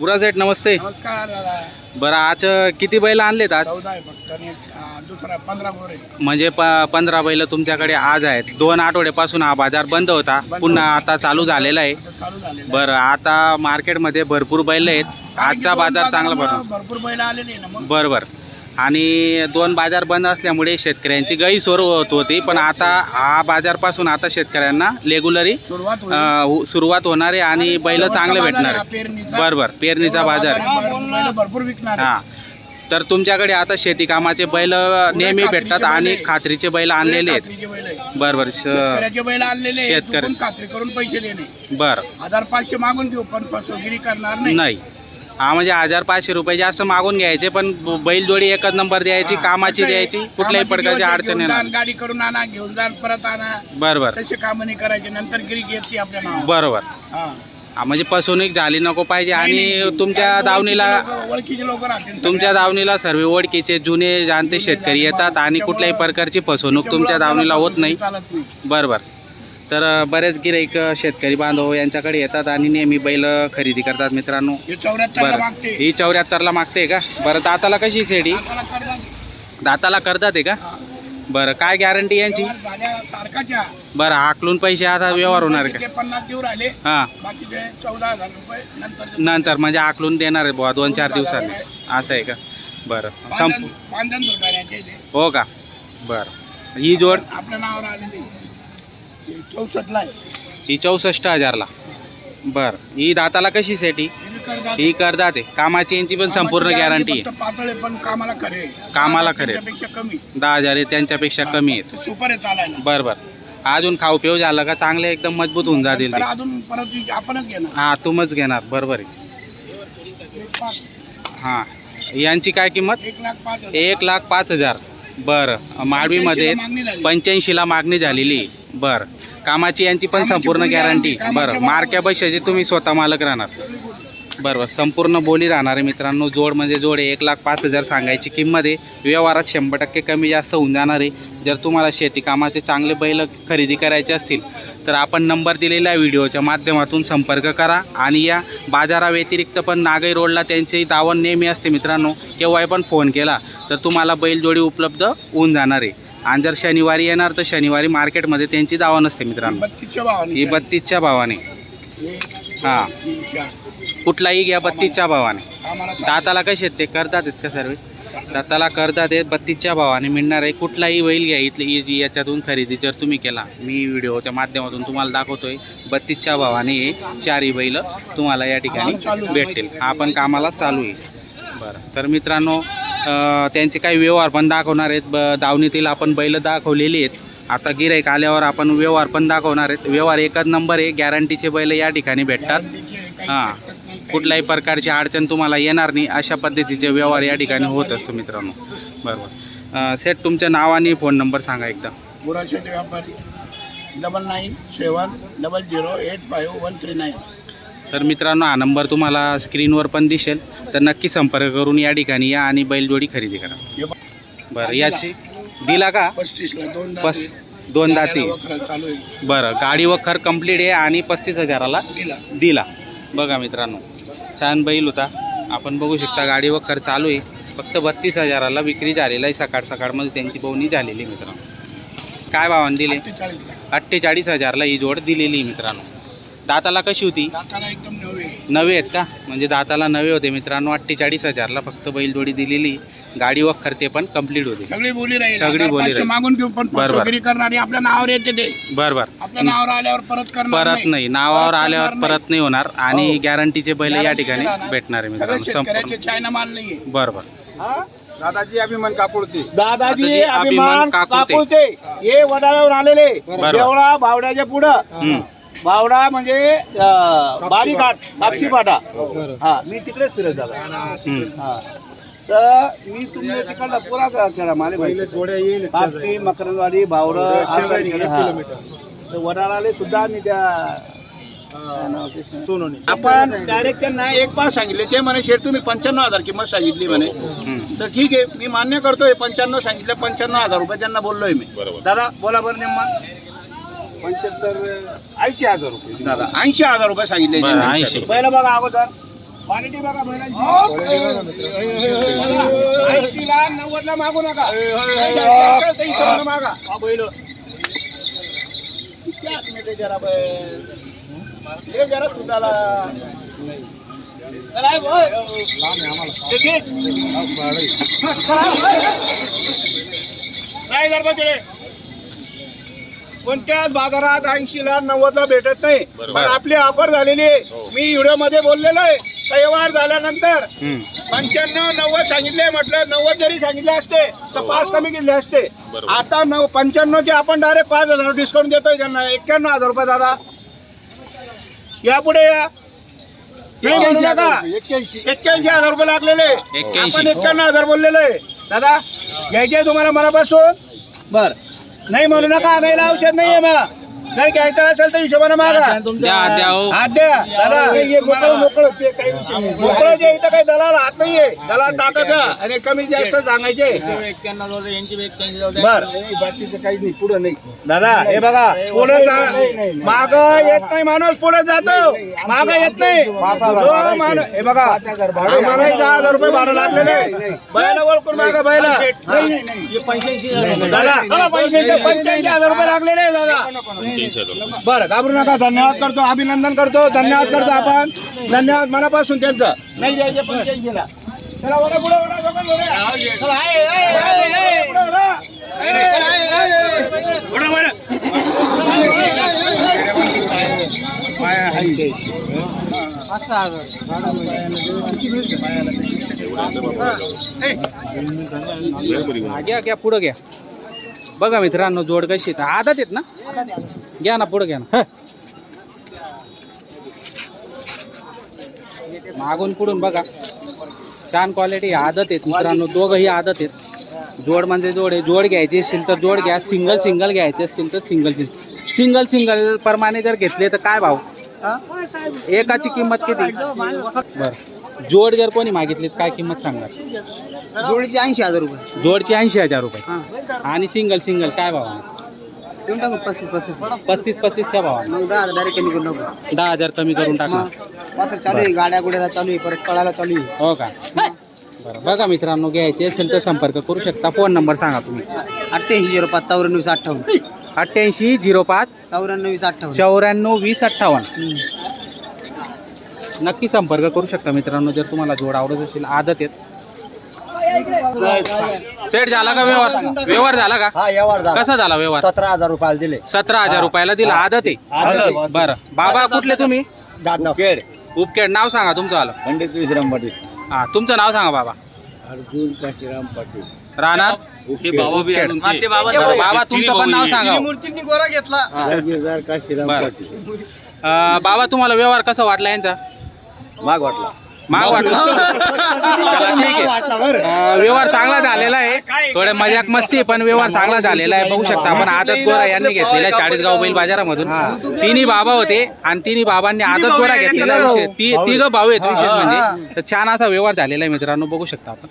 बुरासेठ नमस्ते. नमस्कार दादा. बरं आज किती बैल आणलेत आज? चौदा आहे फक्त आणि एक, अं, दुसरा पंधरा म्हणजे प पंधरा बैल तुमच्याकडे आज आहेत. दोन आठवड्यापासून हा बाजार बंद होता. पुन्हा. आता चालू झालेला आहे. आता चालू झालेलं आहे. बरं आता मार्केटमध्ये भरपूर बैल आहेत. आजचा बाजार चांगला भरपूर बैल आलेले आहे ना मग. बरं बरं. आणि दोन बाजार बंद असल्यामुळे शेतकऱ्यांची गैरसोय होत होती पण आता हा बाजारपासून आता शेतकऱ्यांना रेग्युलरी सुरुवात होईल सुरुवात होणार आहे आणि बैल चांगले भेटणार हा आहे. पेरणीचा. बरं बरं पेरणीचा एवढा बाजार भरपूर विकणार. हा तर तुमच्याकडे आता शेती कामाचे बैल नेहमी भेटतात आणि. खात्रीचे बैल आणलेले आहेत खात्रीचे बैल आणलेले. शेतकरी- खात्री करून पैसे देणे बरं हजार पाचशे मागून घेऊ पण फसवगिरी करणार नाही नाही हा म्हणजे हजार पाचशे रुपये जास्त मागून घ्यायचे पण बैलजोडी एकच नंबर द्यायची हा, कामाची कसं आहे, द्यायची कुठल्याही कामाची प्रकारची अडचण येणार गाडी करून आणा घेऊन जा परत आणा. बरं बरं तसे कामं नाही करायचे नंतर गिरी येते आपल्या नावावर. बरोबर. हा. हा, म्हणजे फसवणूक झाली नको पाहिजे नाही, आणि नाही. तुमच्या कारण दावणीला ओळखीचे लोकं- ओळखीचे लोक राहतील तुमच्या सगळ्या. दावणीला सर्व ओळखीचे जुने जाणते शेतकरी येतात आणि कुठल्याही प्रकारची फसवणूक तुमच्या दावणीला होत नाही. चालत नाही. बरं बरं तर बरेच गिराईक शेतकरी बांधव यांच्याकडे येतात आणि नेहमी बैल खरेदी करतात मित्रांनो. हे बरं. मागते. ही चौऱ्याहत्तरला मागते का? बरं दाताला कशी करतात. दाताला करतात आहे का. बरं काय गॅरंटी यांची? बरं हाकलून पैसे आता व्यवहार होणार का? हां. नंतर म्हणजे आकलून देणार आहे बुवा दोन चार दिवसांनी असं आहे का? बरं. संप. हो का? बरं. ही जोड आपल्या नावावर आलेली चौसष्टला आहे. ही चौसष्ट हजारला. बरं. ही दाताला कशी सेटी हे. ही करदात आहे कामाची यांची पण संपूर्ण कामाची गॅरंटी आहे. फक्त पातळ आहे पण कामाला खरे आहे. कामाला खरे. त्याच्यापेक्षा कमी दहा हजार आहे त्यांच्यापेक्षा कमी आहेत. फक्त सुपर आहे चालायला. बरं बरं. अजून खाऊ पिऊ झालं का? चांगले एकदम मजबूत होऊन जातील तर अजून परत आपणच घेणार. हां तुम्हीच घेणार. बरोबर आहे. एक पाच- हां. यांची काय किंमत? एक लाख पाच हजार. एक लाख पाच हजार. बरं. माडवीमध्ये 85 ला मागणी झाली. पंच्याऐंशीला मागणी झालेली. बरं. कामाची यांची पण संपूर्ण पूर्ण गॅरंटी. बरं मार्क्या पैशाची तुम्ही स्वतः मालक राहणार. बरं बरं संपूर्ण बोली राहणार आहे मित्रांनो. जोड म्हणजे जोड आहे. एक लाख पाच हजार सांगायची किंमत आहे. व्यवहारात शंभर टक्के कमी जास्त होऊन जाणार आहे. जर तुम्हाला शेती कामाचे चांगले बैल खरेदी करायचे असतील तर आपण नंबर दिलेल्या व्हिडिओच्या माध्यमातून संपर्क करा. आणि या बाजाराव्यतिरिक्त पण नागई रोडला त्यांची दावण नेहमी असते मित्रांनो. केव्हाही पण फोन केला तर तुम्हाला बैलजोडी उपलब्ध होऊन जाणार आहे. आणि जर शनिवारी येणार तर शनिवारी मार्केटमध्ये त्यांची दावा नसते मित्रांनो. ही बत्तीसच्या भावाने हे. कुठलाही घ्या बत्तीसच्या भावाने. दाताला कसे आहेत ते? करतात आहेत का सर्व. दाताला करतात आहेत बत्तीसच्या भावाने. मिळणार आहे. कुठलाही बैल घ्या इथली याच्यातून खरेदी जर तुम्ही केला मी व्हिडिओच्या माध्यमातून तुम्हाला दाखवतोय. बत्तीसच्या भावाने हे चारही बैल तुम्हाला या ठिकाणी भेटतील. हा पण कामाला चालू आहे. बरं. तर मित्रांनो त्यांचे काही व्यवहार पण दाखवणार आहेत. ब दावणीतील आपण बैल दाखवलेली आहेत. आता गिराईक आल्यावर आपण व्यवहार पण दाखवणार आहेत. व्यवहार एकच नंबर आहे. गॅरंटीचे बैल या ठिकाणी भेटतात. हां. कुठल्याही प्रकारची अडचण तुम्हाला येणार नाही. अशा पद्धतीचे व्यवहार या ठिकाणी होत असतो मित्रांनो. बरोबर. सेट सेठ तुमचं नाव आणि फोन नंबर सांगा एकदा. बुराशेटी व्यापारी double nine seven double zero eight five one three nine तर मित्रांनो हा नंबर तुम्हाला स्क्रीनवर पण दिसेल. तर नक्की संपर्क करून या ठिकाणी या आणि बैलजोडी खरेदी करा. बरं याची दिला का? पस दाते. दोन दाती. बरं गाडी वखर कंप्लीट आहे आणि पस्तीस हजाराला दिला. दिला. बघा मित्रांनो छान बैल होता. आपण बघू शकता गाडी वखर चालू आहे. फक्त बत्तीस हजाराला विक्री झालेला आहे. सकाळ सकाळमध्ये त्यांची बोवणी झालेली मित्रांनो. काय भावाने दिले? अठ्ठेचाळीस हजारला ही जोड दिलेली आहे मित्रांनो. दाताला कशी होती? दाताला एकदम नवे. नवे आहेत का? म्हणजे दाताला नवे होते. मित्रांनो अठ्ठेचाळीस हजारला फक्त बैलजोडी दिलेली. गाडी वखर ते पण कंप्लीट होते. सगळी बोली राहील. सगळी बोली राहील. मागून घेऊ पण. फसवगिरी करणारी आपल्या नावावर येते ते. बरं बरं. आपल्या नावावर आल्यावर परत करणार परत नाही. नावावर आल्यावर परत नाही होणार आणि हो. गॅरंटीचे बैल या ठिकाणी. भेटणार आहे मित्रांनो संपूर्ण. चायना माल नाहीये. बरं बरं. दादाजी अभिमान कापुरते दादाजी अभिमान. काकुते हे वडाळ्यावर आलेले. देवळा बावड्याच्या पुढं. बावडा म्हणजे अं, बारी घाट कापशी फाटा हा मी तिकडेच फिरत झालो. हा. तर मी तुम्ही तिकडला पुरा क- केला माले कापशी मकरंदवाडी बावडं तर वडाळाले सुद्धा मी त्या? सोनोनी. आपण डायरेक्ट त्यांना एक पाच सांगितले. ते म्हणे शेठ तुम्ही पंच्याण्णव हजार किंमत सांगितली म्हणे. तर ठीक आहे मी मान्य करतोय पंच्याण्णव सांगितलं पंच्याण्णव हजार रुपये त्यांना बोललोय मी. दादा बोला बरं नेमका. पंच्याहत्तर ऐंशी हजार रुपये. दादा ऐंशी हजार रुपये सांगितले बरं, त्यांनी. 80. पहिलं बघा अगोदर. क्वालिटी बघा बैलांची. मागू नका. नाही जास्त असेल तर हिशोबानं मागा. हा बैल. किती जरा बैल? हे जरा सुटाला चला, बोल. नाही जरा तिकडे कोणत्याच बाजारात ऐंशीला नव्वदला भेटत नाही. पण आपली ऑफर झालेली आहे. मी व्हिडिओमध्ये बोललेलो आहे. व्यवहार झाल्यानंतर. पंच्याण्णव नव्वद सांगितले म्हटलं नव्वद जरी सांगितले असते तर पाच कमी केले असते. आता नऊ पंच्याण्णवचे आपण डायरेक्ट पाच हजार डिस्काउंट देतोय त्यांना. एक्क्याण्णव हजार रुपये दादा. यापुढे या. एक्क्याऐंशी हजार रुपये लागलेले 81. आपण एक्क्याण्णव हजार बोललेलो आहे. दादा घ्यायचे तुम्हाला मनापासून बर. नाही म्हणू नका आणायला औषध नाहीये मला जर घ्यायचं असेल तर हिशोबाने मागा. द्या द्या हो. हात द्या दादा. मोकळं मोकळं ते काही विषय नाही. मोकळं जे इथं काही दलाल हात नाहीये. दलाल टाकायचं आणि कमी जास्त सांगायचे. बर. बाकीचं काही नाही पुढं नाही. दादा हे बघा पुढे माग येत नाही माणूस पुढे जातो. माग येत नाही. जो माणूस हे बघा. आम्हाला दहा हजार रुपये भाडं लागलेलं. आहे बैला ओळखून मागा बैला. दादा. पंच्याऐंशी पंच्याऐंशी हजार रुपये लागलेले आहे दादा बरं घाबरू नका धन्यवाद करतो अभिनंदन करतो धन्यवाद करतो आपण धन्यवाद मनापासून त्यांचं नाही द्यायचे चला पुढे वळा लोकं वळा. चला, आहे, आहे, आहे, आहे, पुढे वळा. आहे, आहे, आहे, आहे. वळा, वळा. हा, घ्या घ्या पुढं घ्या बघा मित्रांनो जोड कशी आहे. आदत आहेत ना? घ्या ना पुढं घ्या ना. मागून पुढून बघा. छान क्वालिटी आदत आहेत मित्रांनो दोघंही आदत आहेत. जोड म्हणजे जोड आहे. जोड घ्यायची असेल तर जोड घ्या. सिंगल सिंगल घ्यायचे असतील तर सिंगल सिंगल सिंगल सिंगल प्रमाणे जर घेतले तर काय भाव? एकाची किंमत किती? बरं. जोड जर कोणी मागितली तर काय किंमत सांगणार? जोडीचे ऐंशी हजार रुपये. जोडची ऐंशी हजार रुपये. आणि सिंगल सिंगल काय भाव? देऊन टाकू पस्तीस पस्तीस. पस्तीस पस्तीसच्या भावा मग दहा हजार डायरेक्ट कमी करून टाकू. दहा हजार कमी करून टाका मग वासर चालू आहे गाड्या गुड्याला चालू आहे परत कळायला चालू आहे. हो का? बरं बघा मित्रांनो घ्यायचे असेल तर संपर्क करू शकता. फोन नंबर सांगा तुम्ही. अठ्ठ्याऐंशी झिरो पाच चौऱ्याण्णव वीस अठ्ठावन्न. अठ्ठ्याऐंशी झिरो पाच चौऱ्याण्णव वीस अठ्ठावन्न. चौऱ्याण्णव वीस अठ्ठावन्न. नक्की संपर्क करू शकता मित्रांनो जर तुम्हाला जोड आवडत असेल आदत आहेत. सेट झाला का व्यवहार? व्यवहार झाला का? हा व्यवहार झाला. कसा झाला व्यवहार? सतरा हजार रुपयाला दिले. सतरा हजार रुपयाला दिला आदत आहे. बरं. बाबा कुठले तुम्ही? खेड उपकेड. नाव सांगा तुमचं आलं. पंडित विश्राम पाटील. हा तुमचं नाव सांगा बाबा. अर्जुन काशीराम पाटील. राहणार? उपकेड. बाबा तुमचं पण नाव सांगा. हो. मूर्तींनी गोरा घेतला. काशीराम. पाटील. बाबा तुम्हाला व्यवहार कसा वाटला यांचा? माग वाटला. माग वाटला. चला, ठीक आहे. अं, व्यवहार चांगला झालेला आहे. थोडे मजाक मस्ती पण व्यवहार चांगला झालेला आहे. बघू शकता आपण आदत गोरा यांनी घेतलेला चाळीसगाव बैल बाजारामधून. तिन्ही बाबा होते आणि तिन्ही बाबांनी आदत गोरा घेतलेला ती तिघ भाऊ आहेत विशेष म्हणजे. तर छान असा व्यवहार झालेला आहे मित्रांनो. बघू शकता आपण.